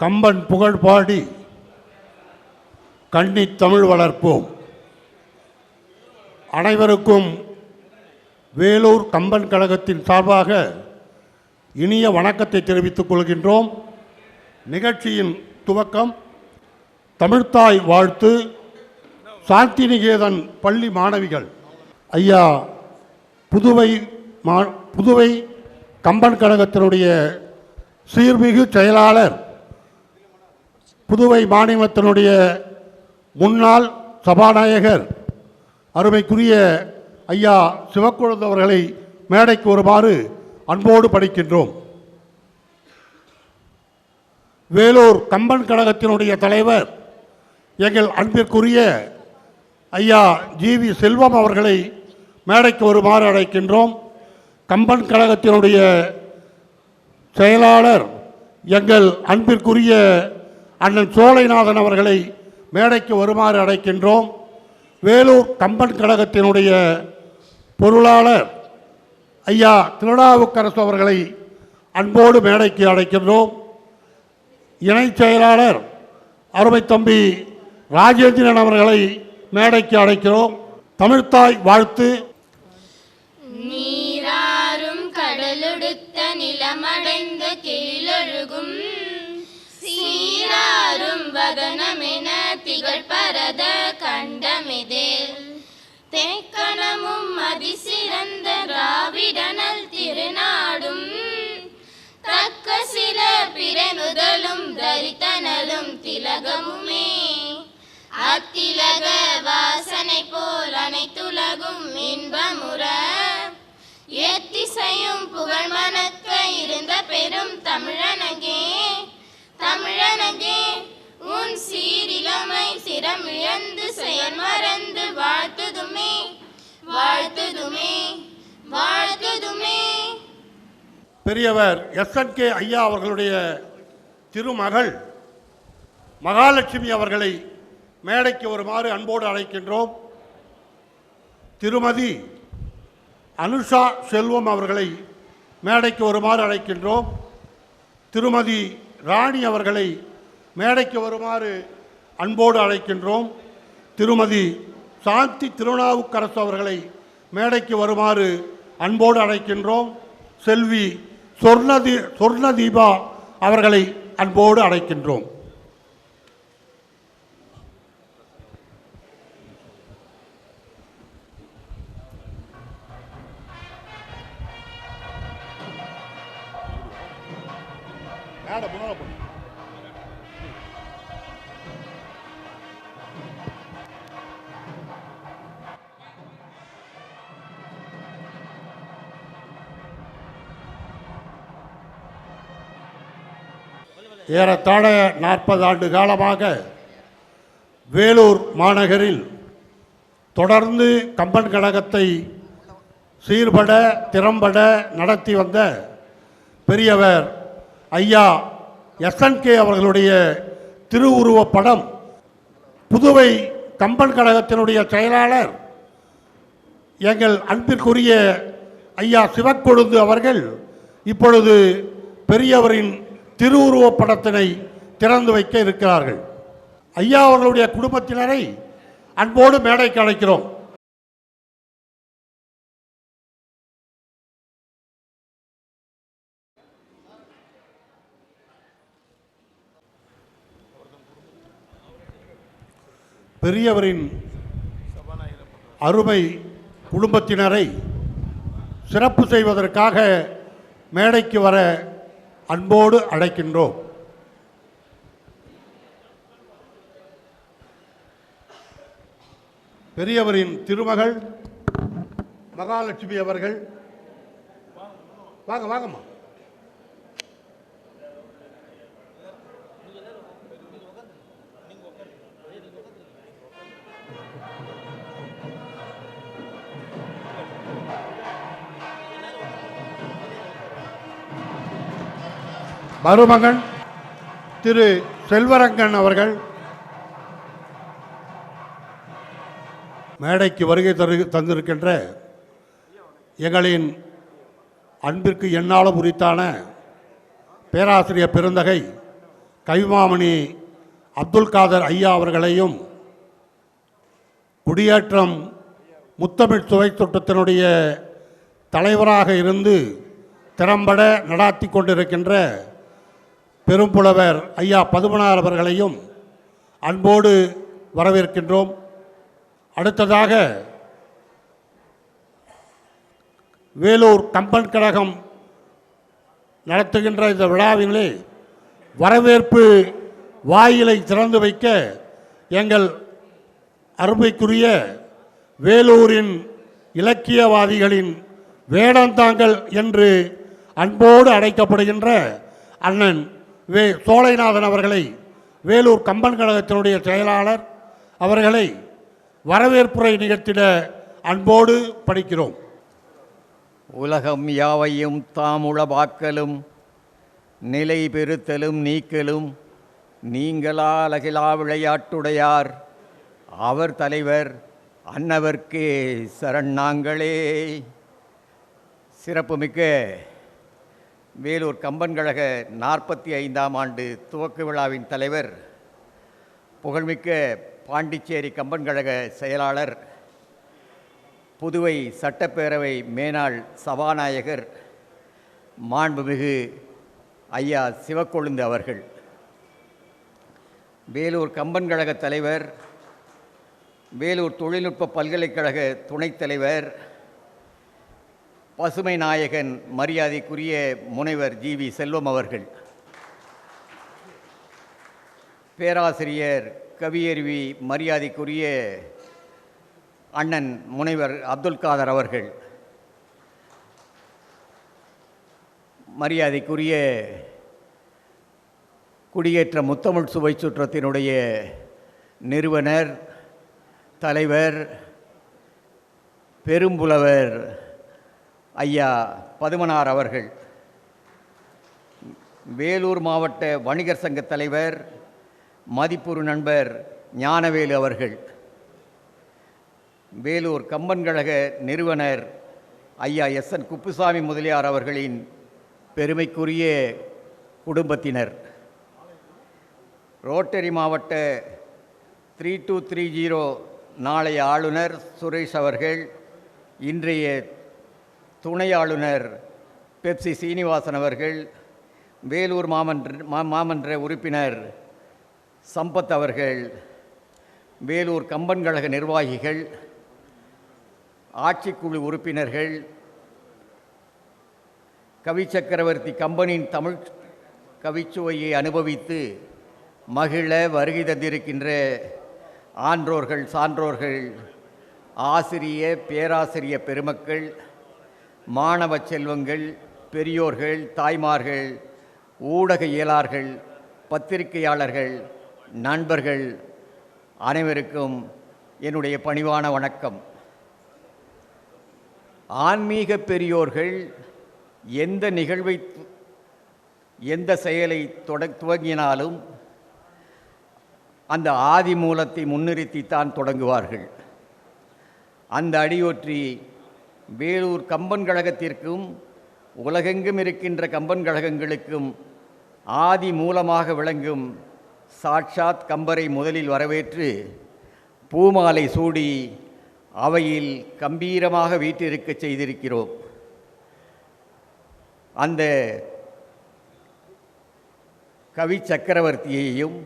கம்பன் புகழ் பாடி கண்ணி தமிழ் வளர்ப்போம். அனைவருக்கும் வேலூர் கம்பன் கழகத்தின் சார்பாக இனிய வணக்கத்தை தெரிவித்துக் கொள்கின்றோம். நிகழ்ச்சியின் துவக்கம் தமிழ்த்தாய் வாழ்த்து சாந்திநிகேதன் பள்ளி மாணவிகள். ஐயா புதுவை மா புதுவை கம்பன் கழகத்தினுடைய சீர்மிகு செயலாளர் புதுவை மாநிலத்தினுடைய முன்னாள் சபாநாயகர் அருமைக்குரிய ஐயா சிவக்குழந்தை அவர்களை மேடைக்கு வருமாறு அன்போடு படிக்கின்றோம். வேலூர் கம்பன் கழகத்தினுடைய தலைவர் எங்கள் அன்பிற்குரிய ஐயா ஜிவி செல்வம் அவர்களை மேடைக்கு வருமாறு அழைக்கின்றோம். கம்பன் கழகத்தினுடைய செயலாளர் எங்கள் அன்பிற்குரிய அண்ணன் சோலைநாதன் அவர்களை மேடைக்கு வருமாறு அழைக்கின்றோம். வேலூர் கம்பன் கழகத்தினுடைய பொருளாளர் ஐயா திருநாவுக்கரசு அவர்களை அன்போடு மேடைக்கு அழைக்கின்றோம். இணைச் செயலாளர் அருமை தம்பி ராஜேந்திரன் அவர்களை மேடைக்கு அழைக்கிறோம். தமிழ்த்தாய் வாழ்த்து. நீ சிறந்த திராவிடனல் திருநாடும். தக்க சில பிறனுதலும் தரித்தனலும் திலகமுமே. அத்திலக வாசனை போல் அனைத்துலகும் இன்பமுற. எத்திசையும் புகழ் மணக்க இருந்த பெரும் தமிழனகே. தமிழனகே உன் சீரிலமை சிரமிழந்து செயல் மறந்து வாழ்த்துதுமே. வாழ்த்துதுமே வாழ்த்துதுமே. பெரியவர் எஸ்என்கே ஐயா அவர்களுடைய திருமகள் மகாலட்சுமி அவர்களை மேடைக்கு வருமாறு அன்போடு அழைக்கின்றோம். திருமதி அனுஷா செல்வம் அவர்களை மேடைக்கு வருமாறு அழைக்கின்றோம். திருமதி ராணி அவர்களை மேடைக்கு வருமாறு அன்போடு அழைக்கின்றோம். திருமதி சாந்தி திருநாவுக்கரசு அவர்களை மேடைக்கு வருமாறு அன்போடு அழைக்கின்றோம். செல்வி சொர்ணதி சொர்ணதீபா அவர்களை அன்போடு அழைக்கின்றோம். ஏறத்தாழ நாற்பது ஆண்டு காலமாக வேலூர் மாநகரில் தொடர்ந்து கம்பன் கழகத்தை சீர்பட திறம்பட நடத்தி வந்த பெரியவர் ஐயா எஸ்என்கே அவர்களுடைய திருவுருவப் படம். புதுவை கம்பன் கழகத்தினுடைய செயலாளர் எங்கள் அன்பிற்குரிய ஐயா சிவக்கொழுந்து அவர்கள் இப்பொழுது பெரியவரின் திருவுருவப் படத்தினை திறந்து வைக்க இருக்கிறார்கள். ஐயா அவர்களுடைய குடும்பத்தினரை அன்போடு மேடைக்கு அழைக்கிறோம். பெரியவரின் அருமை குடும்பத்தினரை சிறப்பு செய்வதற்காக மேடைக்கு வர அன்போடு அழைக்கின்றோம். பெரியவரின் திருமகள் மகாலட்சுமி அவர்கள். வாங்க வாங்கம்மா. மருமகன் திரு செல்வரங்கன் அவர்கள் மேடைக்கு வருகை தரு தந்திருக்கின்ற எங்களின் அன்பிற்கு என்னாலும் உரித்தான பேராசிரியர் பெருந்தகை கவிமாமணி அப்துல் காதர் ஐயா அவர்களையும் குடியேற்றம் முத்தமிழ் சுவை திட்டத்தினுடைய தலைவராக இருந்து திறம்பட நடாத்தி கொண்டிருக்கின்ற பெரும்புலவர் ஐயா பதுமனார் அவர்களையும் அன்போடு வரவேற்கின்றோம். அடுத்ததாக வேலூர் கம்பன் கழகம் நடத்துகின்ற இந்த விழாவிலே வரவேற்பு வாயிலை திறந்து வைக்க எங்கள் அருமைக்குரிய வேலூரின் இலக்கியவாதிகளின் வேடந்தாங்கள் என்று அன்போடு அழைக்கப்படுகின்ற அண்ணன் வே சோலைநாதன் அவர்களை வேலூர் கம்பன் கழகத்தினுடைய செயலாளர் அவர்களை வரவேற்புரை நிகழ்த்திட அன்போடு படிக்கிறோம். உலகம் யாவையும் தாமுளவாக்கலும் நிலை பெறுத்தலும் நீக்கலும் நீங்களா அலகிலா விளையாட்டுடையார். அவர் தலைவர் அன்னவர்க்கே சரண் நாங்களே. சிறப்புமிக்க வேலூர் கம்பன் கழக நாற்பத்தி ஐந்தாம் ஆண்டு துவக்க விழாவின் தலைவர் புகழ்மிக்க பாண்டிச்சேரி கம்பன் கழக செயலாளர் புதுவை சட்டப்பேரவை மேனாள் சபாநாயகர் மாண்புமிகு ஐயா சிவக்கொழுந்து அவர்கள். வேலூர் கம்பன் கழக தலைவர் வேலூர் தொழில்நுட்ப பல்கலைக்கழக துணைத் தலைவர் பசுமை நாயகன் மரியாதைக்குரிய முனைவர் ஜி வி செல்வம் அவர்கள் பேராசிரியர் கவியருவி மரியாதைக்குரிய அண்ணன் முனைவர் அப்துல் காதர் அவர்கள் மரியாதைக்குரிய குடியேற்ற முத்தமிழ் சுவை சுற்றத்தினுடைய நிறுவனர் தலைவர் பெரும்புலவர் ஐயா பதுமனார் அவர்கள் வேலூர் மாவட்ட வணிகர் சங்க தலைவர் மதிப்புரு நண்பர் ஞானவேலு அவர்கள் வேலூர் கம்பன் கழக நிறுவனர் ஐயா எஸ் என் குப்புசாமி முதலியார் அவர்களின் பெருமைக்குரிய குடும்பத்தினர். ரோட்டரி மாவட்ட த்ரீ டூ த்ரீ ஜீரோ நாளைய ஆளுநர் சுரேஷ் அவர்கள் இன்றைய துணை ஆளுநர் பெப்சி சீனிவாசன் அவர்கள் வேலூர் மாமன்ற மா மாமன்ற உறுப்பினர் சம்பத் அவர்கள் வேலூர் கம்பன் கழக நிர்வாகிகள் ஆட்சிக்குழு உறுப்பினர்கள் கவி சக்கரவர்த்தி கம்பனின் தமிழ் கவிச்சுவையை அனுபவித்து மகிழ வருகை தந்திருக்கின்ற ஆன்றோர்கள் சான்றோர்கள் ஆசிரிய பேராசிரிய பெருமக்கள் மாணவ செல்வங்கள் பெரியோர்கள் தாய்மார்கள் ஊடக இயலார்கள் பத்திரிகையாளர்கள் நண்பர்கள் அனைவருக்கும் என்னுடைய பணிவான வணக்கம். ஆன்மீக பெரியோர்கள் எந்த நிகழ்வை எந்த செயலை தொட துவங்கினாலும் அந்த ஆதி மூலத்தை முன்னிறுத்தித்தான் தொடங்குவார்கள். அந்த அடியொற்றி வேலூர் கம்பன் கழகத்திற்கும் உலகெங்கும் இருக்கின்ற கம்பன் கழகங்களுக்கும் ஆதி மூலமாக விளங்கும் சாட்சாத் கம்பரை முதலில் வரவேற்று பூமாலை சூடி அவையில் கம்பீரமாக வீற்றிருக்கச் செய்திருக்கிறோம். அந்த கவி சக்கரவர்த்தியையும்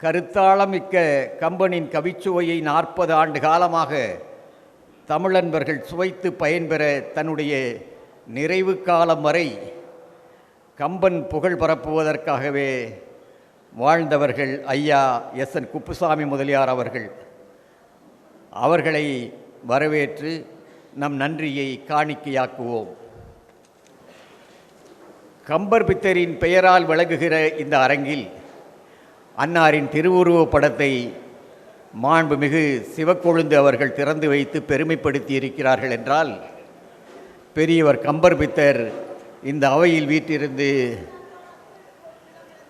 கருத்தாளமிக்க கம்பனின் கவிச்சுவையை நாற்பது ஆண்டு காலமாக தமிழன்பர்கள் சுவைத்து பயன்பெற தன்னுடைய நிறைவு காலம் வரை கம்பன் புகழ் பரப்புவதற்காகவே வாழ்ந்தவர்கள் ஐயா எஸ் என் குப்புசாமி முதலியார் அவர்கள். அவர்களை வரவேற்று நம் நன்றியை காணிக்கையாக்குவோம். கம்பர் பித்தரின் பெயரால் விளங்குகிற இந்த அரங்கில் அன்னாரின் திருவுருவப் படத்தை மாண்புமிகு சிவக்கொழுந்து அவர்கள் திறந்து வைத்து பெருமைப்படுத்தி இருக்கிறார்கள் என்றால் பெரியவர் கம்பர் பித்தர் இந்த அவையில் வீட்டிருந்து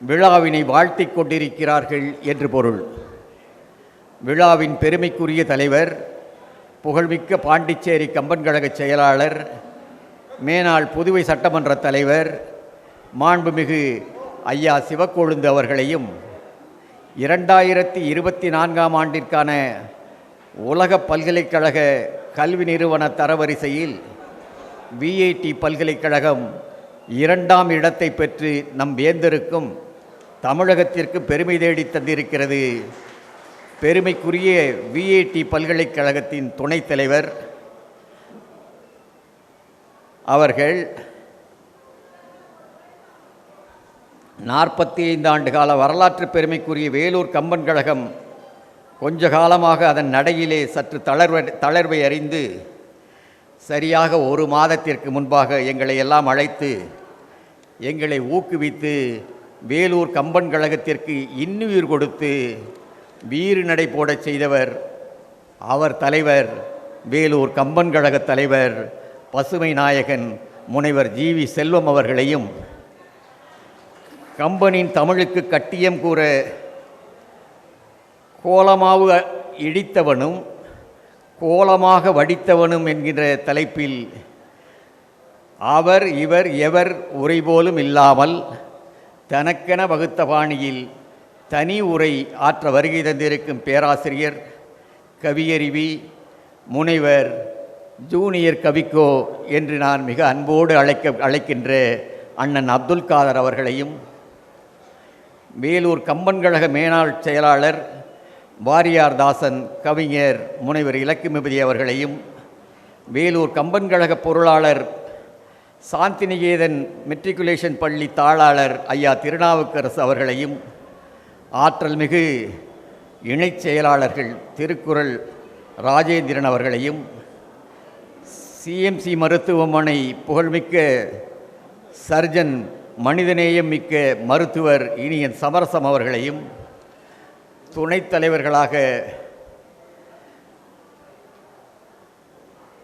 விழாவினை வாழ்த்திக் கொண்டிருக்கிறார்கள் என்று பொருள். விழாவின் பெருமைக்குரிய தலைவர் புகழ்மிக்க பாண்டிச்சேரி கம்பன் கழக செயலாளர் மேனாள் புதுவை சட்டமன்ற தலைவர் மாண்புமிகு ஐயா சிவக்கொழுந்து அவர்களையும் இரண்டாயிரத்தி இருபத்தி நான்காம் ஆண்டிற்கான உலக பல்கலைக்கழக கல்வி நிறுவன தரவரிசையில் விஐடி பல்கலைக்கழகம் இரண்டாம் இடத்தை பெற்று நம் வேந்தருக்கும் தமிழகத்திற்கு பெருமை தேடி தந்திருக்கிறது. பெருமைக்குரிய விஐடி பல்கலைக்கழகத்தின் துணைத் தலைவர் அவர்கள் நாற்பத்தி ஐந்து ஆண்டு கால வரலாற்று பெருமைக்குரிய வேலூர் கம்பன் கழகம் கொஞ்ச காலமாக அதன் நடையிலே சற்று தளர்வை தளர்வை அறிந்து சரியாக ஒரு மாதத்திற்கு முன்பாக எங்களை எல்லாம் அழைத்து எங்களை ஊக்குவித்து வேலூர் கம்பன் கழகத்திற்கு இன்னுயிர் கொடுத்து வீறு நடை போடச் செய்தவர் அவர் தலைவர் வேலூர் கம்பன் கழக தலைவர் பசுமை நாயகன் முனைவர் ஜிவி செல்வம் அவர்களையும் கம்பனின் தமிழுக்கு கட்டியம் கூற கோலமாவு இடித்தவனும் கோலமாக வடித்தவனும் என்கின்ற தலைப்பில் அவர் இவர் எவர் உரை போலும் இல்லாமல் தனக்கென வகுத்த பாணியில் தனி உரை ஆற்ற வருகை தந்திருக்கும் பேராசிரியர் கவியறிவி முனைவர் ஜூனியர் கவிக்கோ என்று நான் மிக அன்போடு அழைக்க அழைக்கின்ற அண்ணன் அப்துல் காதர் அவர்களையும் வேலூர் கம்பன் கழக மேனாள் செயலாளர் வாரியார் தாசன் கவிஞர் முனைவர் இலக்குமிபதி அவர்களையும் வேலூர் கம்பன் கழக பொருளாளர் சாந்திநிகேதன் மெட்ரிகுலேஷன் பள்ளி தாளாளர் ஐயா திருநாவுக்கரசு அவர்களையும் ஆற்றல் மிகு இணைச் செயலாளர்கள் திருக்குறள் ராஜேந்திரன் அவர்களையும் சிஎம்சி மருத்துவமனை புகழ்மிக்க சர்ஜன் மனிதநேயம் மிக்க மருத்துவர் இனியன் சமரசம் அவர்களையும் துணைத் தலைவர்களாக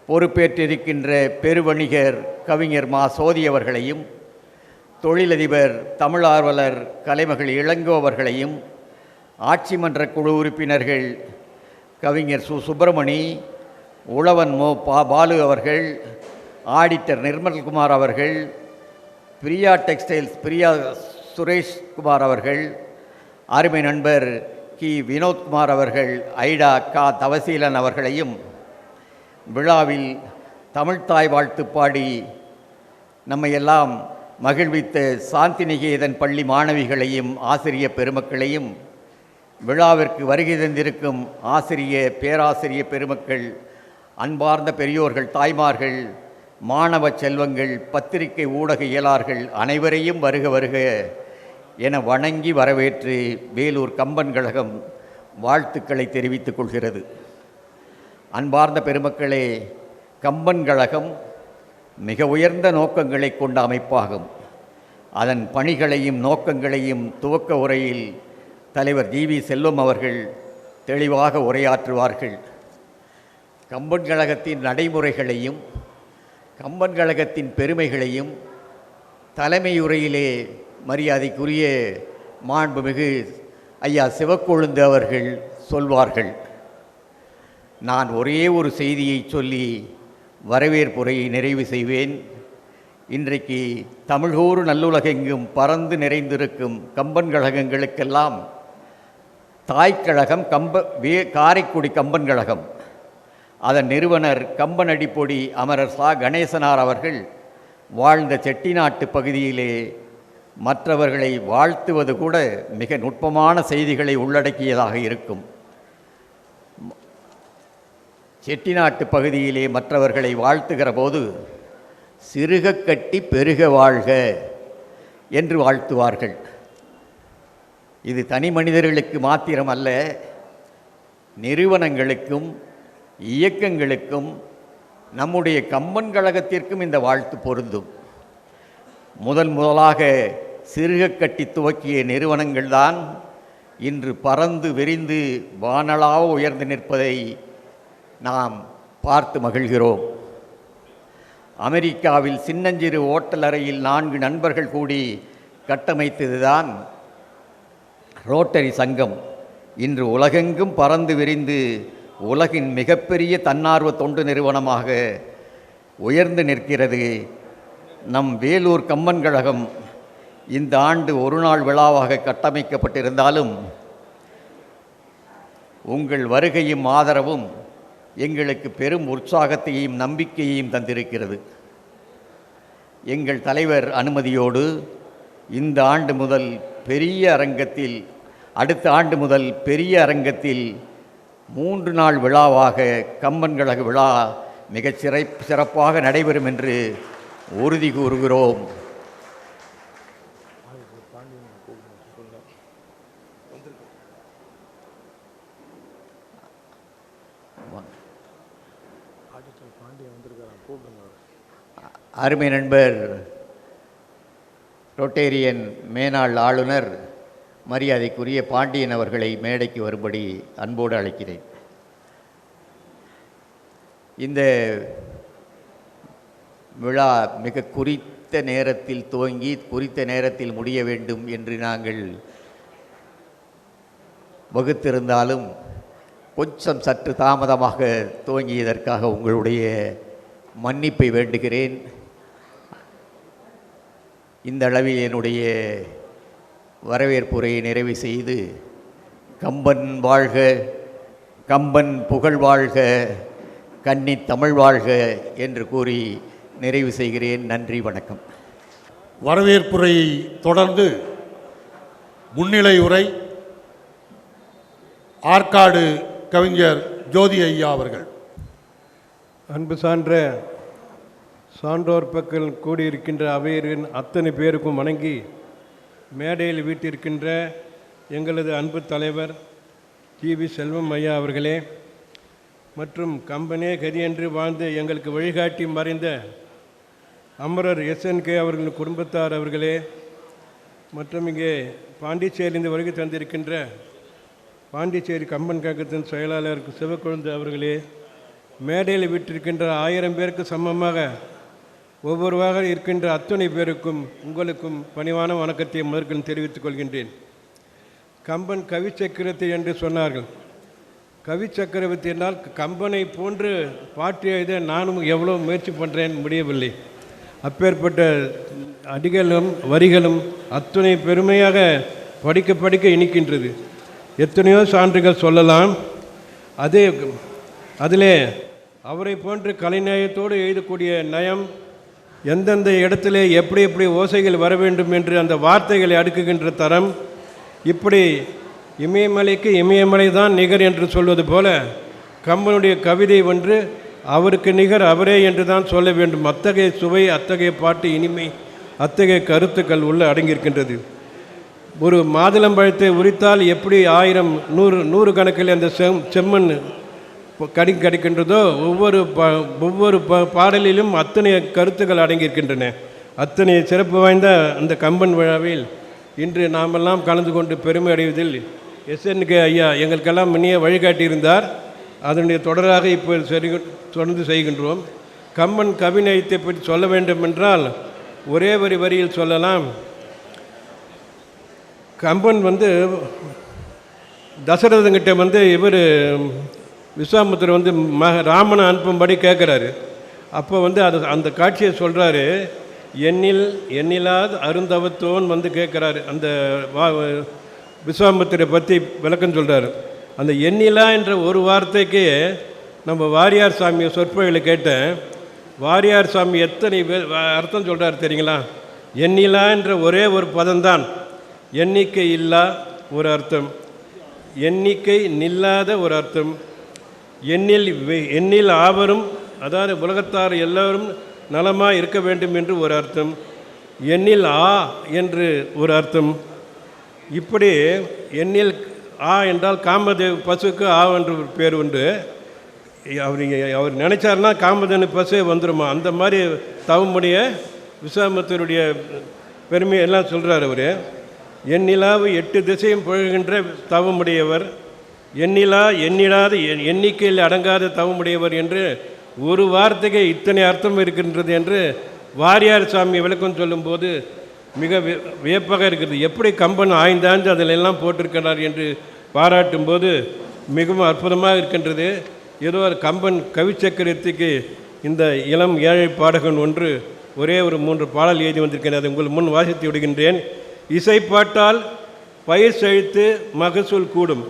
பொறுப்பேற்றிருக்கின்ற பெருவணிகர் கவிஞர் மா சோதி அவர்களையும் தொழிலதிபர் தமிழார்வலர் கலைமகள் இளங்கோ அவர்களையும் ஆட்சி மன்ற குழு உறுப்பினர்கள் கவிஞர் சு. சுப்பிரமணி உழவன் மோ. பா. பாலு அவர்கள் ஆடிட்டர் நிர்மல்குமார் அவர்கள் பிரியா டெக்ஸ்டைல்ஸ் பிரியா சுரேஷ்குமார் அவர்கள் அருமை நண்பர் கி. வினோத்குமார் அவர்கள் ஐடா கா. தவசீலன் அவர்களையும் விழாவில் தமிழ்தாய் வாழ்த்து பாடி நம்மையெல்லாம் மகிழ்வித்த சாந்திநிகேதன் பள்ளி மாணவிகளையும் ஆசிரிய பெருமக்களையும் விழாவிற்கு வருகை தந்திருக்கும் ஆசிரிய பேராசிரிய பெருமக்கள் அன்பார்ந்த பெரியோர்கள் தாய்மார்கள் மாணவ செல்வங்கள் பத்திரிகை ஊடக இயலார்கள் அனைவரையும் வருக வருக என வணங்கி வரவேற்று வேலூர் கம்பன் கழகம் வாழ்த்துக்களை தெரிவித்துக் கொள்கிறது. அன்பார்ந்த பெருமக்களே கம்பன் கழகம் மிக உயர்ந்த நோக்கங்களை கொண்ட அமைப்பாகும். அதன் பணிகளையும் நோக்கங்களையும் துவக்க உரையில் தலைவர் ஜி வி செல்வம் அவர்கள் தெளிவாக உரையாற்றுவார்கள். கம்பன் கழகத்தின் நடைமுறைகளையும் கம்பன் கழகத்தின் பெருமைகளையும் தலைமையுரையிலே மரியாதைக்குரிய மாண்புமிகு ஐயா சிவக்கொழுந்து அவர்கள் சொல்வார்கள். நான் ஒரே ஒரு செய்தியை சொல்லி வரவேற்புரையை நிறைவு செய்வேன். இன்றைக்கு தமிழ்கூறு நல்லுலகெங்கும் பறந்து நிறைந்திருக்கும் கம்பன் கழகங்களுக்கெல்லாம் தாய்க்கழகம் கம்ப வே காரைக்குடி கம்பன் கழகம். அதன் நிறுவனர் கம்பனடிப்பொடி அமரர் சா. கணேசனார் அவர்கள் வாழ்ந்த செட்டிநாட்டு பகுதியிலே மற்றவர்களை வாழ்த்துவது கூட மிக நுட்பமான செய்திகளை உள்ளடக்கியதாக இருக்கும். செட்டிநாட்டு பகுதியிலே மற்றவர்களை வாழ்த்துகிற போது சிறுக கட்டி பெருக வாழ்க என்று வாழ்த்துவார்கள். இது தனி மனிதர்களுக்கு மாத்திரம் அல்ல நிறுவனங்களுக்கும் இயக்கங்களுக்கும் நம்முடைய கம்பன் கழகத்திற்கும் இந்த வாழ்த்து பொருந்தும். முதன் முதலாக சிறுக கட்டி துவக்கிய நிறுவனங்கள்தான் இன்று பறந்து விரிந்து வானலாக உயர்ந்து நிற்பதை நாம் பார்த்து மகிழ்கிறோம். அமெரிக்காவில் சின்னஞ்சிறு ஓட்டல் அறையில் நான்கு நண்பர்கள் கூடி கட்டமைத்ததுதான் ரோட்டரி சங்கம். இன்று உலகெங்கும் பறந்து விரிந்து உலகின் மிகப்பெரிய தன்னார்வ தொண்டு நிறுவனமாக உயர்ந்து நிற்கிறது. நம் வேலூர் கம்மன் கழகம் இந்த ஆண்டு ஒரு நாள் விழாவாக கட்டமைக்கப்பட்டிருந்தாலும் உங்கள் வருகையும் ஆதரவும் எங்களுக்கு பெரும் உற்சாகத்தையும் நம்பிக்கையையும் தந்திருக்கிறது. எங்கள் தலைவர் அனுமதியோடு இந்த ஆண்டு முதல் பெரிய அரங்கத்தில் அடுத்த ஆண்டு முதல் பெரிய அரங்கத்தில் மூன்று நாள் விழாவாக கம்பன் கழக விழா மிகச் சிறை சிறப்பாக நடைபெறும் என்று உறுதி கூறுகிறோம். அருமை நண்பர் ரொட்டேரியன் மேனாள் ஆளுநர் மரியாதைக்குரிய பாண்டியன் அவர்களை மேடைக்கு வரும்படி அன்போடு அழைக்கிறேன். இந்த விழா மிக குறித்த நேரத்தில் துவங்கி குறித்த நேரத்தில் முடிய வேண்டும் என்று நாங்கள் வகுத்திருந்தாலும் கொஞ்சம் சற்று தாமதமாக துவங்கியதற்காக உங்களுடைய மன்னிப்பை வேண்டுகிறேன். இந்த அளவில் என்னுடைய வரவேற்புரையை நிறைவு செய்து கம்பன் வாழ்க கம்பன் புகழ் வாழ்க கன்னி தமிழ் வாழ்க என்று கூறி நிறைவு செய்கிறேன். நன்றி வணக்கம். வரவேற்புரையை தொடர்ந்து முன்னிலை உரை ஆற்காடு கவிஞர் ஜோதி ஐயா அவர்கள். அன்பு சான்ற சான்றோர் பக்கம் கூடியிருக்கின்ற அவையரின் அத்தனை பேருக்கும் வணங்கி மேடையில் வீட்டிருக்கின்ற எங்களது அன்பு தலைவர் ஜி வி. செல்வம் ஐயா அவர்களே மற்றும் கம்பனே கதியன்று வாழ்ந்து எங்களுக்கு வழிகாட்டி மறைந்த அமரர் எஸ்என்கே அவர்களின் குடும்பத்தார் அவர்களே மற்றும் இங்கே பாண்டிச்சேரியிலிருந்து வருகை தந்திருக்கின்ற பாண்டிச்சேரி கம்பன் கழகத்தின் செயலாளர் சிவக்கொழுந்து அவர்களே மேடையில் விட்டிருக்கின்ற ஆயிரம் பேருக்கு சமமாக ஒவ்வொருவாக இருக்கின்ற அத்துணை பேருக்கும் உங்களுக்கும் பணிவான வணக்கத்தை முதற்கண் தெரிவித்துக் கொள்கின்றேன். கம்பன் கவி சக்கரவர்த்தி என்று சொன்னார்கள். கவி சக்கரவர்த்தி என்றால் கம்பனை போன்று பாட்டு எழுத நானும் எவ்வளோ முயற்சி பண்ணுறேன் முடியவில்லை. அப்பேற்பட்ட அடிகளும் வரிகளும் அத்துணை பெருமையாக படிக்க படிக்க இனிக்கின்றது. எத்தனையோ சான்றுகள் சொல்லலாம். அதே அதிலே அவரை போன்று கலைநயத்தோடு எழுதக்கூடிய நயம் எந்தெந்த இடத்திலே எப்படி எப்படி ஓசைகள் வர வேண்டும் என்று அந்த வார்த்தைகளை அடுக்குகின்ற தரம் இப்படி இமயமலைக்கு இமயமலை தான் நிகர் என்று சொல்வது போல கம்பனுடைய கவிதை ஒன்று அவருக்கு நிகர் அவரே என்று தான் சொல்ல வேண்டும். அத்தகைய சுவை அத்தகைய பாட்டு இனிமை அத்தகைய கருத்துக்கள் உள்ள அடங்கியிருக்கின்றது. ஒரு மாதுளம்பழத்தை உரித்தால் எப்படி ஆயிரம் நூறு நூறு கணக்கில் அந்த செம் செம்மண் கடி கிடைக்கின்றதோ ஒவ்வொரு ப ஒவ்வொரு ப பாடலிலும் அத்தனை கருத்துக்கள் அடங்கியிருக்கின்றன. அத்தனை சிறப்பு வாய்ந்த அந்த கம்பன் விழாவில் இன்று நாமெல்லாம் கலந்து கொண்டு பெருமை அடைவதில் எஸ்என்கே ஐயா எங்களுக்கெல்லாம் முன்னையே வழிகாட்டியிருந்தார். அதனுடைய தொடராக இப்போ சரி தொடர்ந்து செய்கின்றோம். கம்பன் கவிநயத்தை பற்றி சொல்ல வேண்டும் என்றால் ஒரே வரி வரியில் சொல்லலாம். கம்பன் வந்து தசரதங்கிட்ட வந்து இவர் விஸ்வாமுத்திரர் வந்து மக ராமனை அனுப்பும்படி கேட்குறாரு அப்போ வந்து அது அந்த காட்சியை சொல்கிறாரு எண்ணில் எண்ணிலாத அருந்தவத்தோன் வந்து கேட்குறாரு அந்த வா விஸ்வாமுத்திரை பற்றி விளக்கம் சொல்கிறாரு அந்த எண்ணிலா என்ற ஒரு வார்த்தைக்கு நம்ம வாரியார் சாமி சொற்பொழிகளை கேட்டேன். வாரியார் சாமி எத்தனை பேர் அர்த்தம் சொல்கிறார் தெரியுங்களா? எண்ணிலா என்ற ஒரே ஒரு பதம்தான். எண்ணிக்கை இல்லா ஒரு அர்த்தம். எண்ணிக்கை நில்லாத ஒரு அர்த்தம். எண்ணில் எண்ணில் ஆவரும் அதாவது உலகத்தார் எல்லோரும் நலமாக இருக்க வேண்டும் என்று ஒரு அர்த்தம். எண்ணில் ஆ என்று ஒரு அர்த்தம். இப்படி எண்ணில் ஆ என்றால் காமதேவ் பசுக்கு ஆ என்று ஒரு பேர் உண்டு. அவர் அவர் நினைச்சாருன்னா காமதேனு பசுவே வந்துருமா? அந்த மாதிரி தவமுடைய விசாமத்தருடைய பெருமையை எல்லாம் சொல்கிறார் அவர் எண்ணிலாவு எட்டு திசையும் புகழ்கின்ற தவமுடையவர். எண்ணிலா எண்ணிடாத எண்ணிக்கையில் அடங்காத தவமுடையவர் என்று ஒரு வார்த்தைக்கு இத்தனை அர்த்தம் இருக்கின்றது என்று வாரியார் சாமி விளக்கம் சொல்லும்போது மிக வியப்பாக இருக்கிறது. எப்படி கம்பன் ஆய்ந்தாந்து அதில் எல்லாம் போட்டிருக்கிறார் என்று பாராட்டும் போது மிகவும் அற்புதமாக இருக்கின்றது. ஏதோ ஒரு கம்பன் கவிச்சக்கரத்துக்கு இந்த இளம் ஏழை பாடகன் ஒன்று ஒரே ஒரு மூன்று பாடல் எழுதி வந்திருக்கிறேன் அதை உங்கள் முன் வாசித்து விடுகின்றேன். இசைப்பாட்டால் பயிர் செழித்து மகசூல் கூடும்.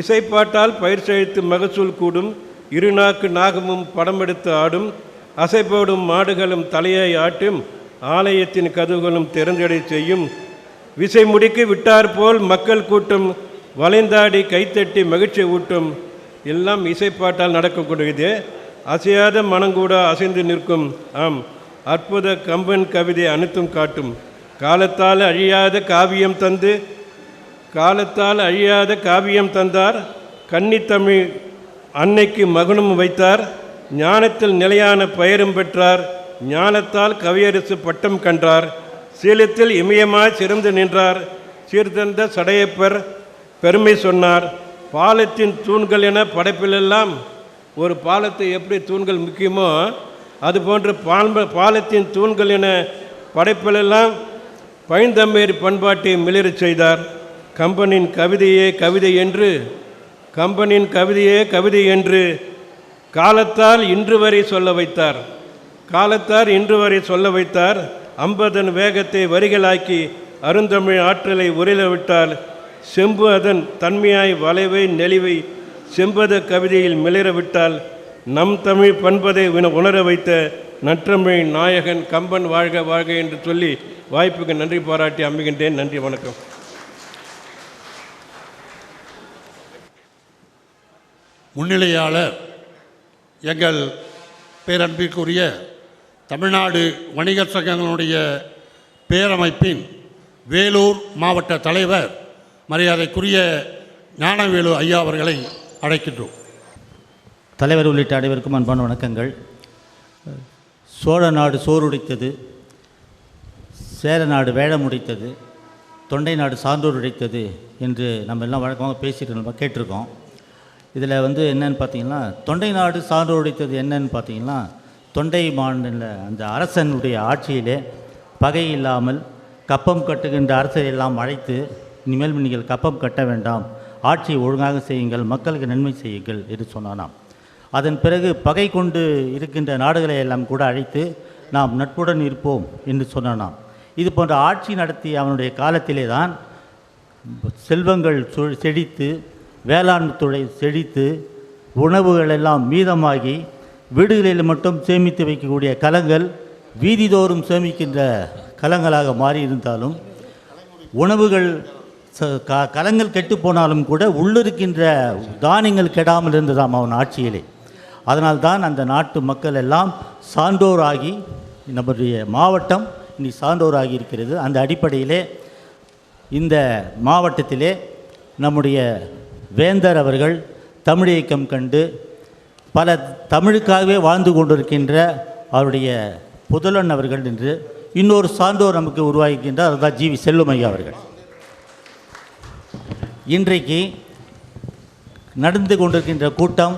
இசைப்பாட்டால் பயிர் செழித்து மகசூல் கூடும் இருநாக்கு நாகமும் படமெடுத்து ஆடும் அசைப்போடும் மாடுகளும் தலையை ஆட்டும் ஆலயத்தின் கதவுகளும் திறந்தடை செய்யும். விசை முடிக்கு விட்டார் போல் மக்கள் கூட்டம் வளைந்தாடி கைத்தட்டி மகிழ்ச்சி ஊட்டும். எல்லாம் இசைப்பாட்டால் நடக்கக்கூடியது. அசையாத மனங்கூட அசைந்து நிற்கும். ஆம் அற்புத கம்பன் கவிதை அனைத்தும் காட்டும். காலத்தால் அழியாத காவியம் தந்து காலத்தால் அழியாத காவியம் தந்தார். கன்னித்தமிழ் அன்னைக்கு மகனும் வைத்தார். ஞானத்தில் நிலையான பெயரும் பெற்றார். ஞானத்தால் கவியரசு பட்டம் கன்றார். சீலத்தில் இமயமாய் சிறந்து நின்றார். சீர்தந்த சடையப்பர் பெருமை சொன்னார். பாலத்தின் தூண்கள் என படைப்பிலெல்லாம் ஒரு பாலத்தை எப்படி தூண்கள் முக்கியமோ அதுபோன்று பால்ப பாலத்தின் தூண்கள் என படைப்பிலெல்லாம் பைந்தம்பேரி பண்பாட்டை மிளிரச் செய்தார். கம்பனின் கவிதையே கவிதை என்று கம்பனின் கவிதையே கவிதை என்று காலத்தால் இன்று வரை சொல்ல வைத்தார். காலத்தார் இன்று வரை சொல்ல வைத்தார். அம்பதன் வேகத்தை வரிகளாக்கி அருந்தமிழ் ஆற்றலை உரையில விட்டால் செம்பு அதன் தன்மையாய் வளைவை நெளிவை செம்பத கவிதையில் மிளிர விட்டால் நம் தமிழ் பண்பதை உணர வைத்த நற்றமிழ் நாயகன் கம்பன் வாழ்க வாழ்க என்று சொல்லி வாய்ப்புக்கு நன்றி பாராட்டி அமைகின்றேன் நன்றி வணக்கம். முன்னிலையாளர் எங்கள் பேரன்பிற்குரிய தமிழ்நாடு வணிகர் சங்கங்களுடைய பேரமைப்பின் வேலூர் மாவட்ட தலைவர் மரியாதைக்குரிய ஞானவேலு ஐயா அவர்களை அழைக்கின்றோம். தலைவர் உள்ளிட்ட அனைவருக்கும் அன்பான வணக்கங்கள். சோழ நாடு சோறுடைத்தது சேர நாடு வேழம் உடைத்தது தொண்டை நாடு சான்றோர் உடைத்தது என்று நம்ம எல்லாம் வழக்கமாக பேசிட்டு நம்ம கேட்டிருக்கோம். இதில் வந்து என்னன்னு பார்த்தீங்கன்னா தொண்டை நாடு சான்றோர் உடைத்தது என்னன்னு பார்த்தீங்கன்னா தொண்டை மாநில அந்த அரசனுடைய ஆட்சியிலே பகை இல்லாமல் கப்பம் கட்டுகின்ற அரசரை எல்லாம் அழைத்து இனிமேல் நீங்கள் கப்பம் கட்ட வேண்டாம் ஆட்சியை ஒழுங்காக செய்யுங்கள் மக்களுக்கு நன்மை செய்யுங்கள் என்று சொன்னானாம். அதன் பிறகு பகை கொண்டு இருக்கின்ற நாடுகளை எல்லாம் கூட அழைத்து நாம் நட்புடன் இருப்போம் என்று சொன்னானாம். இது போன்ற ஆட்சி நடத்திய அவனுடைய காலத்திலே தான் செல்வங்கள் செழித்து வேளாண் துறை செழித்து உணவுகள் எல்லாம் மீதமாகி வீடுகளில் மட்டும் சேமித்து வைக்கக்கூடிய கலங்கள் வீதிதோறும் சேமிக்கின்ற கலங்களாக மாறி இருந்தாலும் உணவுகள் ச- க- கலங்கள் கெட்டு போனாலும் கூட உள்ளிருக்கின்ற தானியங்கள் கெடாமல் இருந்ததாம் அவன் ஆட்சியிலே. அதனால்தான் அந்த நாட்டு மக்கள் எல்லாம் சான்றோராகி நம்முடைய மாவட்டம் இனி சான்றோராகி இருக்கிறது. அந்த அடிப்படையிலே இந்த மாவட்டத்திலே நம்முடைய வேந்தர் அவர்கள் தமிழ் இயக்கம் கண்டு பல தமிழுக்காகவே வாழ்ந்து கொண்டிருக்கின்ற அவருடைய புதலன் அவர்கள் என்று இன்னொரு சான்றோர் நமக்கு உருவாகிக்கின்றார் அதுதான் ஜிவி செல்லுமையா அவர்கள். இன்றைக்கு நடந்து கொண்டிருக்கின்ற கூட்டம்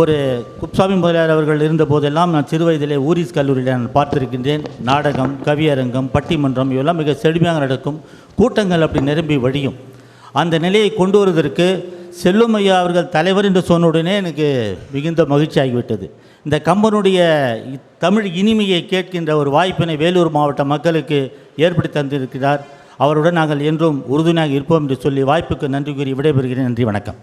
ஒரு குப்சாமி முதலியார் அவர்கள் இருந்த போதெல்லாம் நான் சிறு வயதிலே ஊரிஸ் கல்லூரியில் நான் பார்த்திருக்கின்றேன். நாடகம் கவியரங்கம் பட்டிமன்றம் இவெல்லாம் மிக செழுமையாக நடக்கும் கூட்டங்கள் அப்படி நிரம்பி வழியும். அந்த நிலையை கொண்டு வருவதற்கு செல்லுமையா அவர்கள் தலைவர் என்று சொன்ன எனக்கு மிகுந்த மகிழ்ச்சி ஆகிவிட்டது இந்த கம்பனுடைய தமிழ் இனிமையை கேட்கின்ற ஒரு வாய்ப்பினை வேலூர் மாவட்ட மக்களுக்கு ஏற்படுத்தி தந்திருக்கிறார். அவருடன் நாங்கள் என்றும் உறுதுணையாக இருப்போம் என்று சொல்லி வாய்ப்புக்கு நன்றி கூறி விடைபெறுகிறேன். நன்றி வணக்கம்.